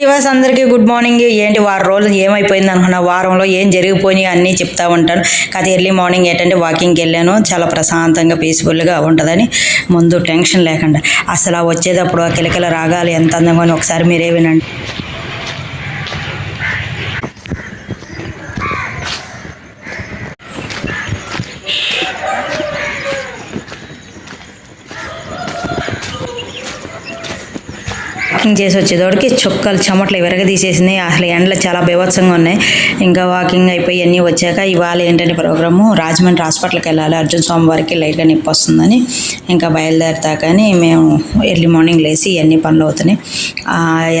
దివాస్ అందరికీ good morning. ఏంటి వారం రోజులు ఏమైపోయింది అనుకున్నా వారంలో ఏం జరిగిపోయినాయి అన్నీ చెప్తా ఉంటాను. కాదు ఎర్లీ మార్నింగ్ ఏంటంటే వాకింగ్కి వెళ్ళాను. చాలా ప్రశాంతంగా పీస్ఫుల్గా ఉంటుందని ముందు టెన్షన్ లేకుండా. అసలు వచ్చేటప్పుడు ఆ కిలకిల రాగాలు ఎంత అందంగా ఒకసారి మీరే వినండి. వాకింగ్ చేసి వచ్చేటోడికి చుక్కలు చెమటలు విరగదీసేసినాయి అసలు ఎండలు చాలా బీభత్సంగా ఉన్నాయి. ఇంకా వాకింగ్ అయిపోయి అన్నీ వచ్చాక ఇవాళ ఏంటంటే ప్రోగ్రాము? రాజమండ్రి హాస్పిటల్కి వెళ్ళాలి. అర్జున్ స్వామివారికి లైట్గా నొప్పి వస్తుందని ఇంకా బయలుదేరుతా కానీ మేము ఎర్లీ మార్నింగ్ లేచి ఇవన్నీ పనులు అవుతున్నాయి.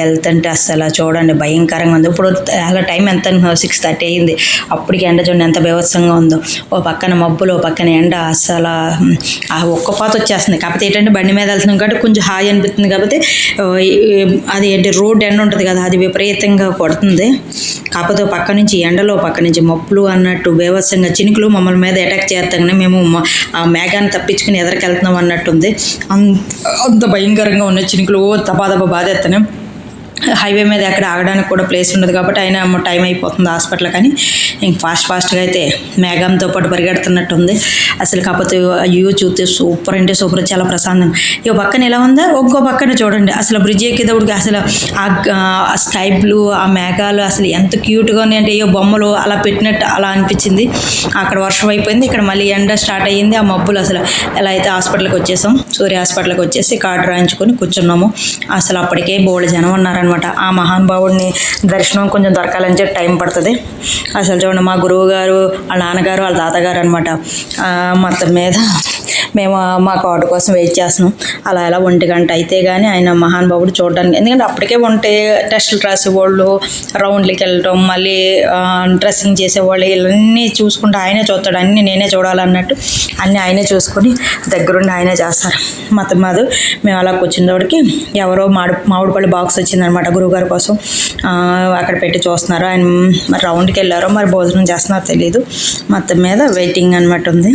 వెళ్తుంటే అసలు చూడండి భయంకరంగా ఉంది. ఇప్పుడు అలా టైం ఎంత సిక్స్ థర్టీ అయింది. అప్పటికి ఎండ చూడండి ఎంత బీభత్సంగా ఉందో. ఓ పక్కన మబ్బులు ఓ పక్కన ఎండ అసలు ఆ ఒక్క పాత వచ్చేస్తుంది. కాకపోతే ఏంటంటే బండి మీద వెళ్తున్నాం కాబట్టి కొంచెం హాయి అనిపిస్తుంది. కాబట్టి అది ఏంటి రోడ్ ఎండ ఉంటుంది కదా అది విపరీతంగా కొడుతుంది. కాకపోతే పక్క నుంచి ఎండలో పక్క నుంచి మప్పులు అన్నట్టు బీభత్సంగా చినుకులు మమ్మల్ని మీద అటాక్ చేస్తాగానే మేము ఆ మేఘాన్ని తప్పించుకుని ఎదరికెళ్తున్నాం అన్నట్టుంది. అంత అంత భయంకరంగా ఉన్న చినుకులు ఓ తపాదప బాధేస్తున్నాయి హైవే మీద ఎక్కడ ఆగడానికి కూడా ప్లేస్ ఉండదు కాబట్టి అయినా టైం అయిపోతుంది హాస్పిటల్ కానీ ఇంక ఫాస్ట్ ఫాస్ట్గా అయితే మేఘంతో పాటు పరిగెడుతున్నట్టు ఉంది అసలు కాకపోతే అయ్యో చూస్తే సూపర్ అంటే సూపర్ చాలా ప్రశాంతం ఈ పక్కన ఎలా ఉందా? ఒక్కో పక్కన చూడండి. అసలు బ్రిడ్జ్ ఎక్కేటప్పుడు అసలు ఆ ఆ స్కై బ్లూ ఆ మేఘాలు అసలు ఎంత క్యూట్గా ఉన్నాయి అంటే ఏ బొమ్మలు అలా పెట్టినట్టు అలా అనిపించింది. అక్కడ వర్షం అయిపోయింది. ఇక్కడ మళ్ళీ ఎండ స్టార్ట్ అయ్యింది. ఆ మబ్బులు అసలు ఎలా అయితే హాస్పిటల్కి వచ్చేసాం సూర్య హాస్పిటల్కి వచ్చేసి కార్డు రాయించుకొని కూర్చున్నాము. అసలు అప్పటికే బోల్డ్ జనం ఉన్నారనమాట ఆ మహానుభావుడిని దర్శనం కొంచెం దొరకాలని చెప్పి టైం పడుతుంది. అసలు చూడండి మా గురువు గారు వాళ్ళ నాన్నగారు వాళ్ళ తాతగారు అనమాట మొత్తం మీద మేము మా కార్డు కోసం వెయిట్ చేస్తున్నాం. అలా ఎలా ఒంటి గంట అయితే కానీ ఆయన మహానుభావుడు చూడడానికి. ఎందుకంటే అప్పటికే ఉంటే టెస్టులు రాసేవాళ్ళు రౌండ్లకి వెళ్ళటం మళ్ళీ డ్రెస్సింగ్ చేసేవాళ్ళు ఇవన్నీ చూసుకుంటూ ఆయనే చూస్తాడు. అన్నీ నేనే చూడాలన్నట్టు అన్నీ ఆయనే చూసుకొని దగ్గరుండి ఆయనే చేస్తారు. మొత్తం మాదు మేము అలా కూర్చున్నోడికి ఎవరో మాడు మామిడిపల్లి బాక్స్ వచ్చిందనమాట గురువుగారి కోసం. అక్కడ పెట్టి చూస్తున్నారు. ఆయన మరి రౌండ్కి వెళ్ళారో మరి భోజనం చేస్తున్నారో తెలియదు మొత్తం మీద వెయిటింగ్ అనమాట ఉంది.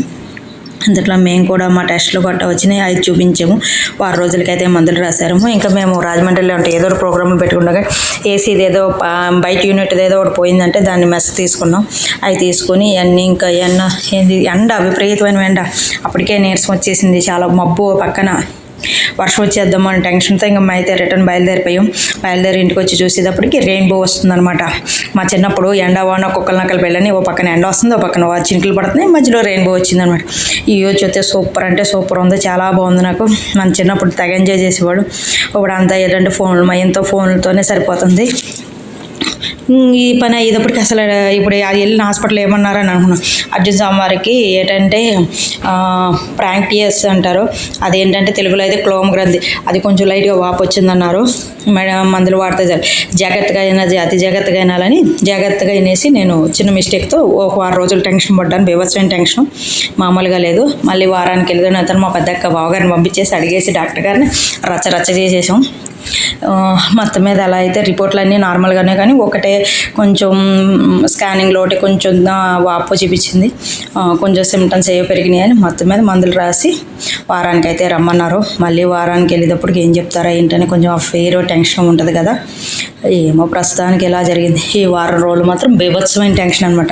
అందుట్లో మేము కూడా మా టెస్ట్లు గట్ట వచ్చినాయి. అవి చూపించాము. వారం రోజులకైతే మందులు రాశారు ఇంకా మేము రాజమండ్రిలో ఉంటే ఏదో ఒక ప్రోగ్రాంలు పెట్టుకుండగా ఏసీది ఏదో బయట యూనిట్ ఏదో ఒకటి పోయిందంటే దాన్ని మెస్ తీసుకున్నాం. అవి తీసుకొని అన్నీ ఇంకా ఎండ ఏంది ఎండ విపరీతమైన ఎండ. అప్పటికే నీరసం వచ్చేసింది. చాలా మబ్బు పక్కన. వర్షం వచ్చేద్దాము అని టెన్షన్తో ఇంకా మా అయితే రిటర్న్ బయలుదేరిపోయాం. బయలుదేరి ఇంటికి వచ్చి చూసేటప్పటికి రెయిన్బో వస్తుందన్నమాట. మా చిన్నప్పుడు ఎండ వాన కుక్కల నక్కలు పెళ్ళని ఓ పక్కన ఎండ వస్తుంది ఓ పక్కన వా- చినుకులు పడుతున్నాయి మధ్యలో రెయిన్బో వచ్చిందనమాట ఈ రోజు అయితే సూపర్ అంటే సూపర్ ఉంది చాలా బాగుంది నాకు. మన చిన్నప్పుడు తెగ ఎంజాయ్ చేసేవాడు. ఇప్పుడు అంతా ఏంటంటే ఫోన్లు మయంతో ఫోన్లతోనే సరిపోతుంది. ఈ పని అయ్యేటప్పటికి అసలు ఇప్పుడు అది వెళ్ళిన హాస్పిటల్ ఏమన్నారని అనుకున్నాం. అర్జున్ స్వామివారికి ఏంటంటే ప్రాంక్టియస్ అంటారు. అదేంటంటే తెలుగులో అయితే క్లోమ్ గ్రంథి అది కొంచెం లైట్గా వాపు వచ్చిందన్నారు. మేడం మందులు వాడితే చాలు. జాగ్రత్తగా అయినా అతి జాగ్రత్తగా అయినాలని జాగ్రత్తగా అయినేసి నేను చిన్న మిస్టేక్తో ఒక వారం రోజులు టెన్షన్ పడ్డాను. బీభత్సమైన టెన్షన్? మామూలుగా లేదు. మళ్ళీ వారానికి వెళ్ళిన అతను మా పెద్దక్క బావగారిని పంపించేసి అడిగేసి డాక్టర్ గారిని రచ్చ రచ్చ చేసేసాం. మొత్తం మీద అలా అయితే రిపోర్ట్లు అన్నీ నార్మల్గానే కానీ ఒకటే కొంచెం స్కానింగ్లో ఒకటి కొంచెం వాపు చూపించింది. కొంచెం సిమ్టమ్స్ ఏవో పెరిగినాయి అని మొత్తం మీద మందులు రాసి వారానికి అయితే రమ్మన్నారు. మళ్ళీ వారానికి వెళ్ళేటప్పటికి ఏం చెప్తారా ఏంటని కొంచెం ఆ ఫెయిర్ టెన్షన్ ఉంటుంది కదా. ఏమో ప్రస్తుతానికి ఎలా జరిగింది. ఈ వారం రోజులు మాత్రం బీభత్సమైన టెన్షన్ అనమాట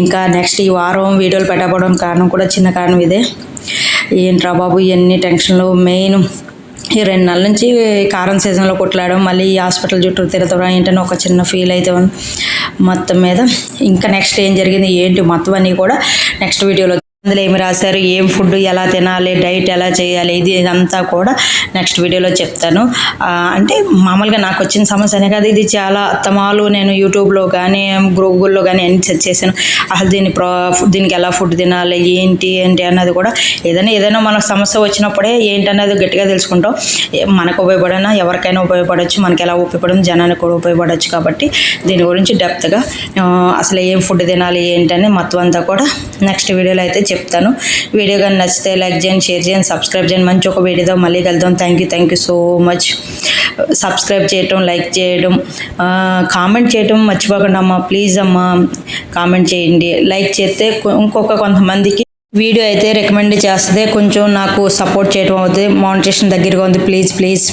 ఇంకా నెక్స్ట్ ఈ వారం వీడియోలు పెట్టకపోవడం కారణం కూడా చిన్న కారణం ఇదే. ఏంట్రా బాబు ఇవన్నీ టెన్షన్లు మెయిన్ ఈ రెండు నెలల నుంచి కారం సీజన్లో కొట్లాడడం మళ్ళీ ఈ హాస్పిటల్ చుట్టూ తిరగడం ఏంటని ఒక చిన్న ఫీల్ అయితే ఉంది. మొత్తం మీద ఇంకా నెక్స్ట్ ఏం జరిగింది ఏంటి మొత్తం అన్నీ కూడా నెక్స్ట్ వీడియోలో అందులో ఏమి రాశారు ఏం ఫుడ్ ఎలా తినాలి డైట్ ఎలా చేయాలి ఇది ఇదంతా కూడా నెక్స్ట్ వీడియోలో చెప్తాను. అంటే మామూలుగా నాకు వచ్చిన సమస్య అనే కదా ఇది చాలా అత్తమాలు నేను యూట్యూబ్లో కానీ గూగుల్లో కానీ అన్ని సెర్చ్ చేశాను. అసలు దీని ప్రా దీనికి ఎలా ఫుడ్ తినాలి ఏంటి ఏంటి అన్నది కూడా ఏదైనా ఏదైనా మనకు సమస్య వచ్చినప్పుడే ఏంటన్నది గట్టిగా తెలుసుకుంటాం. మనకు ఉపయోగపడినా ఎవరికైనా ఉపయోగపడవచ్చు మనకి ఎలా ఉపయోగపడింది జనానికి కూడా ఉపయోగపడవచ్చు కాబట్టి దీని గురించి డెప్త్గా అసలు ఏం ఫుడ్ తినాలి ఏంటని మొత్తం అంతా కూడా నెక్స్ట్ వీడియోలో అయితే చెప్తాను. వీడియో కానీ నచ్చితే లైక్ చేయండి షేర్ చేయండి సబ్స్క్రైబ్ చేయండి. మంచి ఒక వీడియోతో మళ్ళీ కలుద్దాం. Thank you thank you so much subscribe చేయటం లైక్ చేయడం కామెంట్ చేయటం మర్చిపోకండి అమ్మా. ప్లీజ్ అమ్మా కామెంట్ చేయండి. లైక్ చేస్తే ఇంకొక కొంతమందికి వీడియో అయితే రికమెండ్ చేస్తే కొంచెం నాకు సపోర్ట్ చేయడం అవుతుంది. మానిటేషన్ దగ్గరగా ఉంది. Please please